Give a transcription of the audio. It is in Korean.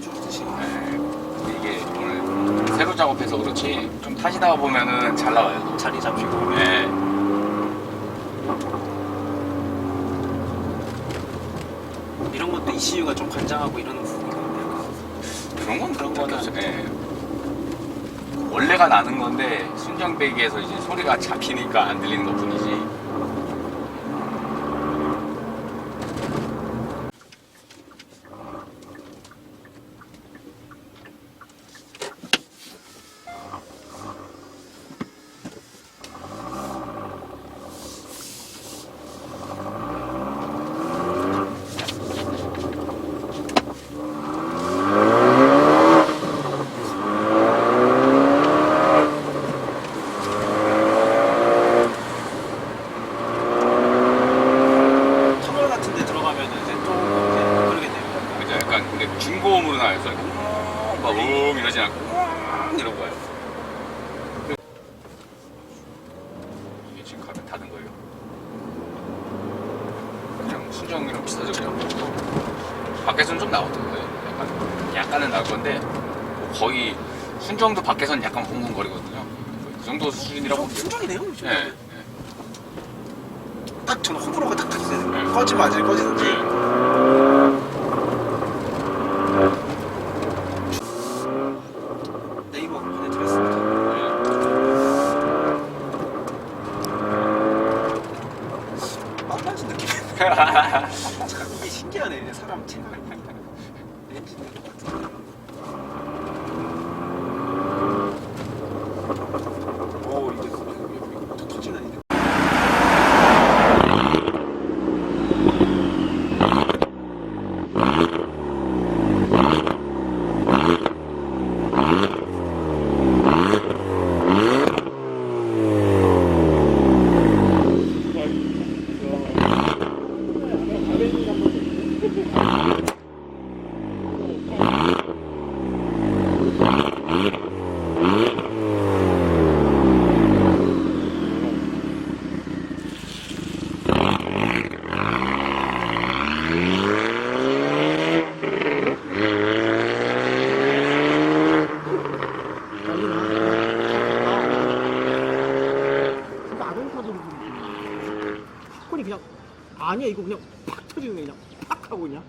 끊어주듯이. 네. 이게 오늘 새로 작업해서 그렇지 좀 타시다가 보면은 잘 나와요. 자리 잡히고. 네. 이런 것도 ECU가 좀 관장하고 부분이 있는데. 그런 건 그런 그런 거는- 네. 원래가 나는 건데 순정배기에서 이제 소리가 잡히니까 안 들리는 것 뿐이지. 터널 같은 데 들어가면 이제 또 이제 그러겠네요. 중고음으로. 소리가 음, 막음 이러진 않고 음 이런 거예요. 이게 지금 가면 닫은 거예요. 그냥 순정이랑 비슷하죠 그냥. 밖에서는 좀 나오던데 약간 약간은 나올 건데 뭐 거의 순정도 밖에서는 약간 웅웅거리거든요. 그 정도 수준이라고. 순정, 순정이네요. 네. 네. 딱 저는 호불호가 딱딱 있어요. 네. 꺼지면 아직 꺼지는지. 네. 네이버 보내드렸습니다. 빨라진 느낌이 참 이게 신기하네 사람 생각이 엔진도 똑같아 오 이게 또 터지는 이게 나는 터지는 소리. 사건이 그냥 아니야 이거 그냥 팍 터지는 거 그냥 팍 하고 그냥